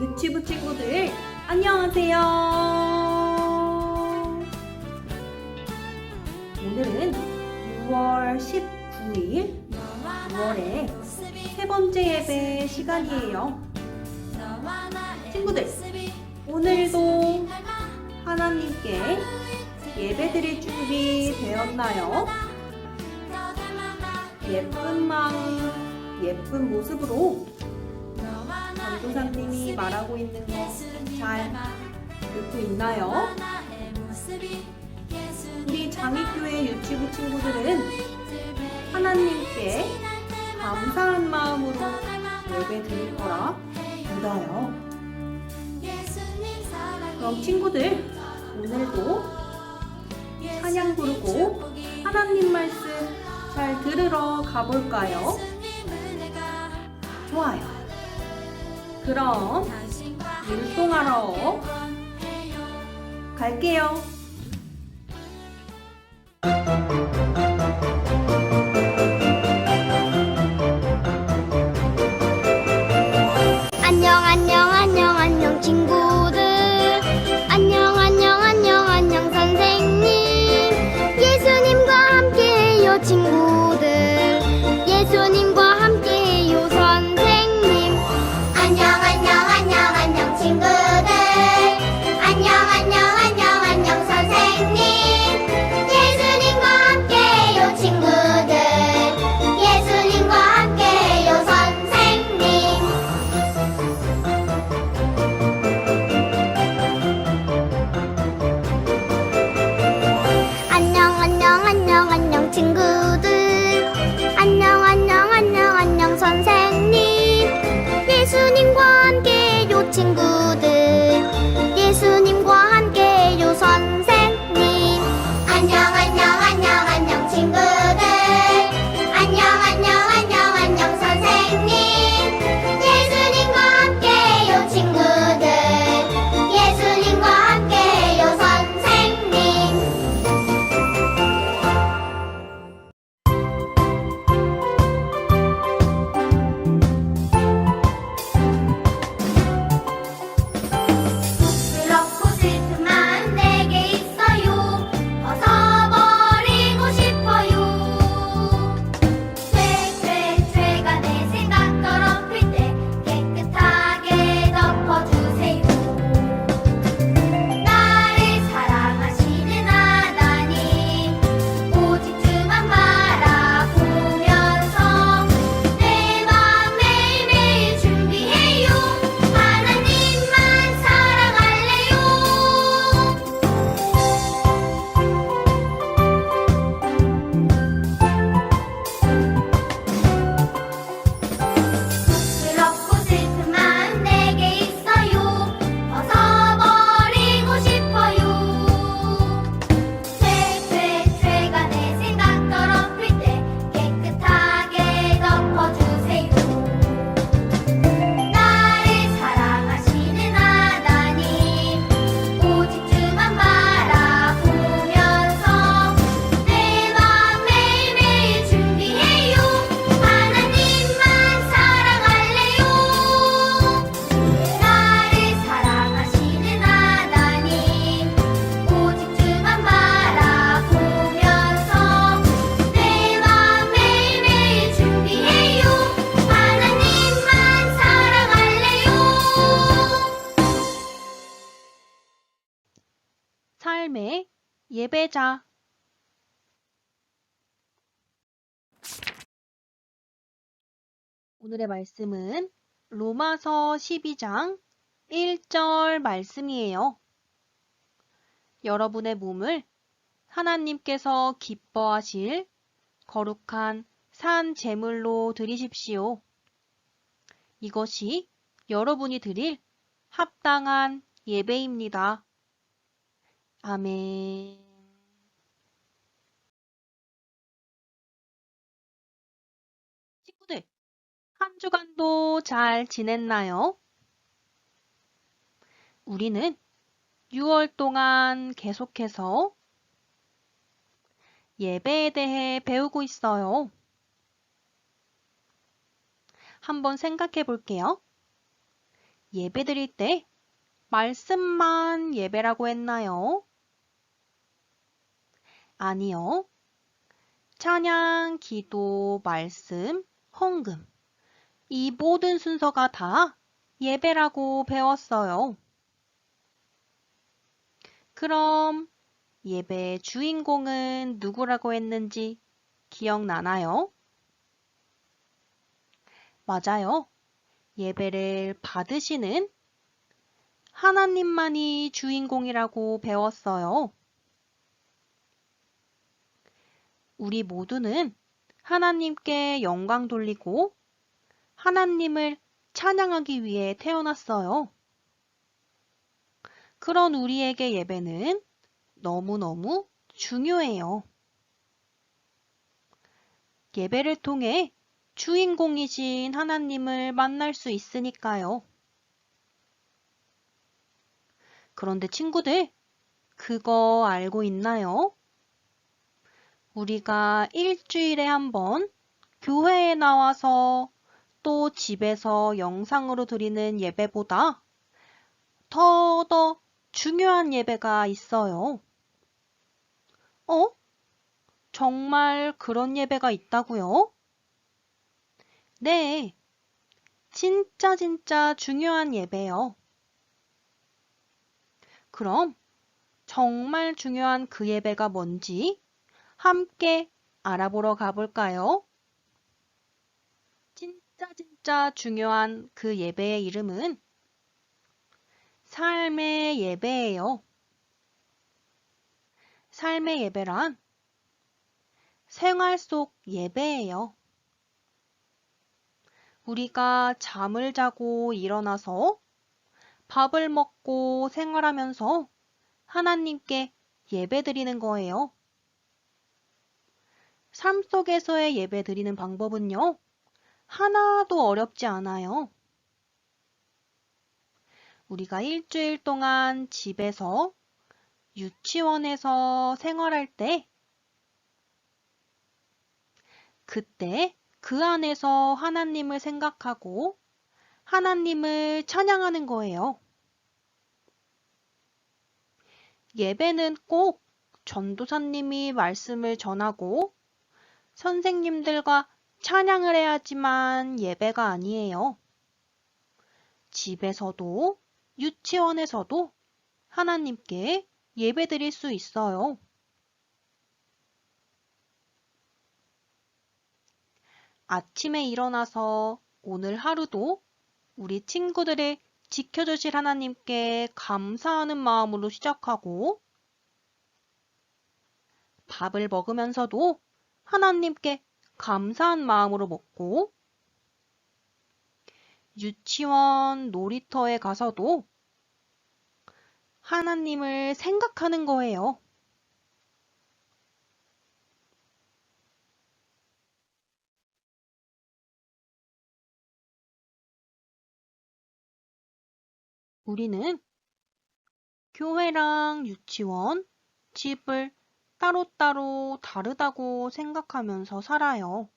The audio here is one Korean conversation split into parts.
유치부 친구들 안녕하세요. 오늘은 6월 19일 6월의 세 번째 예배 시간이에요. 친구들, 오늘도 하나님께 예배 드릴 준비 되었나요? 예쁜 마음, 예쁜 모습으로 전 도사님이 말하고 있는 거 잘 듣고 있나요? 우리 장애교회 유치부 친구들은 하나님께 감사한 마음으로 예배 드릴 거라 믿어요. 그럼 친구들, 오늘도 찬양 부르고 하나님 말씀 잘 들으러 가볼까요? 좋아요. 그럼 율동하러 갈게요. 오늘의 말씀은 로마서 12장 1절 말씀이에요. 여러분의 몸을 하나님께서 기뻐하실 거룩한 산 제물로 드리십시오. 이것이 여러분이 드릴 합당한 예배입니다. 아멘. 친구들, 한 주간도 잘 지냈나요? 우리는 6월 동안 계속해서 예배에 대해 배우고 있어요. 한번 생각해 볼게요. 예배 드릴 때 말씀만 예배라고 했나요? 아니요. 찬양, 기도, 말씀, 헌금. 이 모든 순서가 다 예배라고 배웠어요. 그럼 예배의 주인공은 누구라고 했는지 기억나나요? 맞아요. 예배를 받으시는 하나님만이 주인공이라고 배웠어요. 우리 모두는 하나님께 영광 돌리고 하나님을 찬양하기 위해 태어났어요. 그런 우리에게 예배는 너무너무 중요해요. 예배를 통해 주인공이신 하나님을 만날 수 있으니까요. 그런데 친구들, 그거 알고 있나요? 우리가 일주일에 한 번 교회에 나와서 또 집에서 영상으로 드리는 예배보다 더 더 중요한 예배가 있어요. 어? 정말 그런 예배가 있다고요? 네. 진짜 진짜 중요한 예배요. 그럼 정말 중요한 그 예배가 뭔지 함께 알아보러 가볼까요? 진짜 진짜 중요한 그 예배의 이름은 삶의 예배예요. 삶의 예배란 생활 속 예배예요. 우리가 잠을 자고 일어나서 밥을 먹고 생활하면서 하나님께 예배 드리는 거예요. 삶 속에서의 예배 드리는 방법은요, 하나도 어렵지 않아요. 우리가 일주일 동안 집에서 유치원에서 생활할 때, 그때 그 안에서 하나님을 생각하고 하나님을 찬양하는 거예요. 예배는 꼭 전도사님이 말씀을 전하고 선생님들과 찬양을 해야지만 예배가 아니에요. 집에서도 유치원에서도 하나님께 예배 드릴 수 있어요. 아침에 일어나서 오늘 하루도 우리 친구들을 지켜주실 하나님께 감사하는 마음으로 시작하고 밥을 먹으면서도 하나님께 감사한 마음으로 먹고 유치원 놀이터에 가서도 하나님을 생각하는 거예요. 우리는 교회랑 유치원, 집을 따로따로 다르다고 생각하면서 살아요.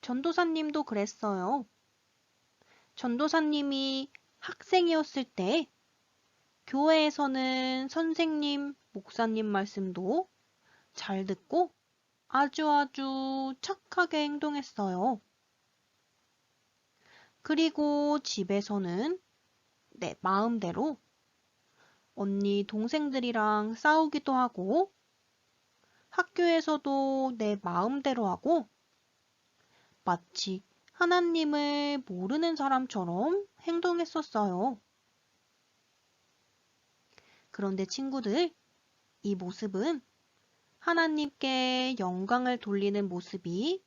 전도사님도 그랬어요. 전도사님이 학생이었을 때 교회에서는 선생님, 목사님 말씀도 잘 듣고 아주 아주 착하게 행동했어요. 그리고 집에서는 내 마음대로 언니 동생들이랑 싸우기도 하고 학교에서도 내 마음대로 하고 마치 하나님을 모르는 사람처럼 행동했었어요. 그런데 친구들, 이 모습은 하나님께 영광을 돌리는 모습이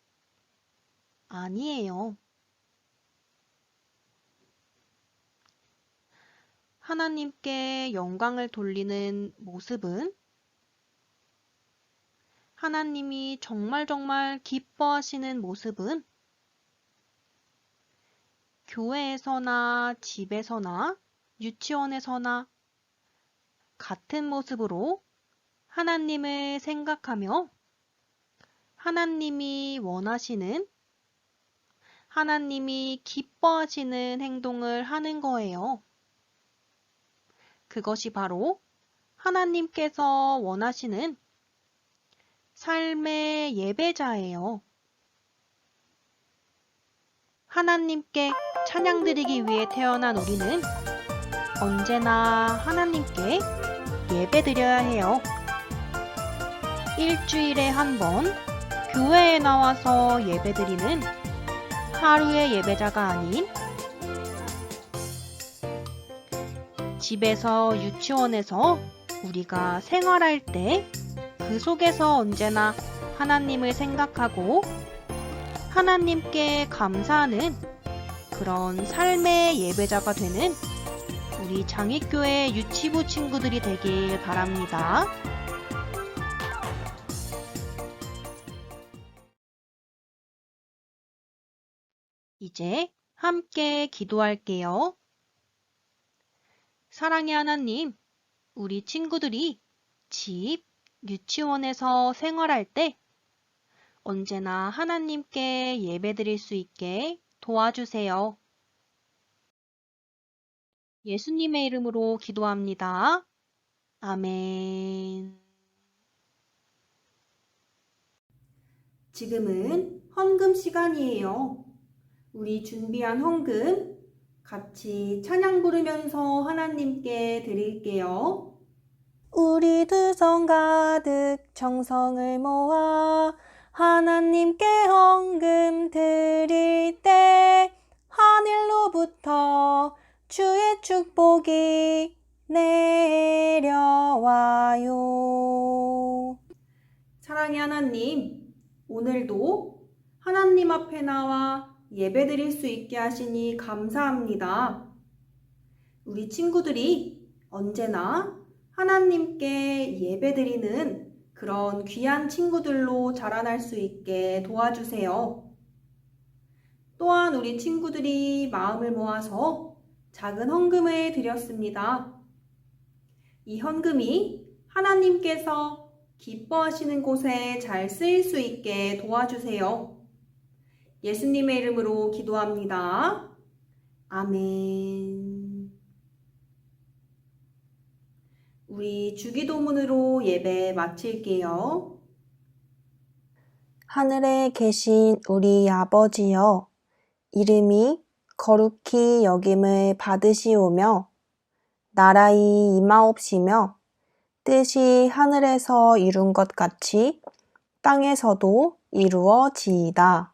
아니에요. 하나님께 영광을 돌리는 모습은 하나님이 정말 정말 기뻐하시는 모습은 교회에서나 집에서나 유치원에서나 같은 모습으로 하나님을 생각하며 하나님이 원하시는 하나님이 기뻐하시는 행동을 하는 거예요. 그것이 바로 하나님께서 원하시는 삶의 예배자예요. 하나님께 찬양 드리기 위해 태어난 우리는 언제나 하나님께 예배 드려야 해요. 일주일에 한 번 교회에 나와서 예배 드리는 하루의 예배자가 아닌 집에서 유치원에서 우리가 생활할 때 그 속에서 언제나 하나님을 생각하고 하나님께 감사하는 그런 삶의 예배자가 되는 우리 장익교회 유치부 친구들이 되길 바랍니다. 이제 함께 기도할게요. 사랑의 하나님, 우리 친구들이 집, 유치원에서 생활할 때 언제나 하나님께 예배드릴 수 있게 도와주세요. 예수님의 이름으로 기도합니다. 아멘. 지금은 헌금 시간이에요. 우리 준비한 헌금 같이 찬양 부르면서 하나님께 드릴게요. 우리 두손 가득 정성을 모아 하나님께 헌금 드릴 때 하늘로부터 주의 축복이 내려와요. 사랑의 하나님, 오늘도 하나님 앞에 나와 예배 드릴 수 있게 하시니 감사합니다. 우리 친구들이 언제나 하나님께 예배 드리는 그런 귀한 친구들로 자라날 수 있게 도와주세요. 또한 우리 친구들이 마음을 모아서 작은 헌금을 드렸습니다. 이 헌금이 하나님께서 기뻐하시는 곳에 잘 쓰일 수 있게 도와주세요. 예수님의 이름으로 기도합니다. 아멘. 우리 주기도문으로 예배 마칠게요. 하늘에 계신 우리 아버지여, 이름이 거룩히 여김을 받으시오며, 나라의 임하옵시며, 뜻이 하늘에서 이룬 것 같이 땅에서도 이루어지이다.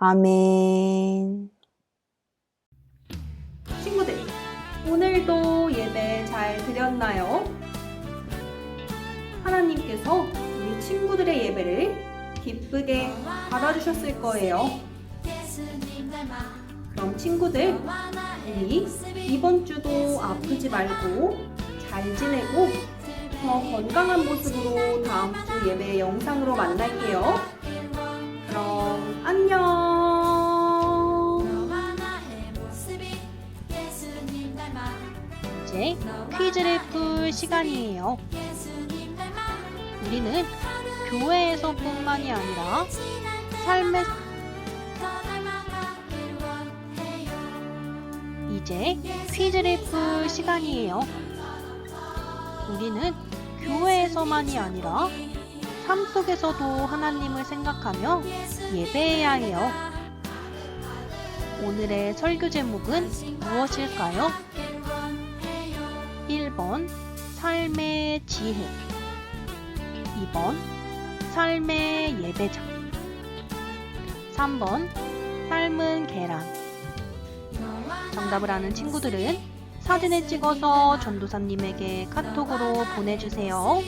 아멘. 친구들, 오늘도 예배 잘 드렸나요? 하나님께서 우리 친구들의 예배를 기쁘게 받아주셨을 거예요. 그럼 친구들, 우리 이번 주도 아프지 말고 잘 지내고 더 건강한 모습으로 다음 주 예배 영상으로 만날게요. 퀴즈를 풀 시간이에요. 우리는 교회에서뿐만이 아니라 삶의 이제 퀴즈를 풀 시간이에요. 우리는 교회에서만이 아니라 삶 속에서도 하나님을 생각하며 예배해야 해요. 오늘의 설교 제목은 무엇일까요? 삶의 지혜. 2번 삶의 예배자 3번 삶은 계란. 정답을 아는 친구들은 사진을 찍어서 전도사님에게 카톡으로 보내주세요.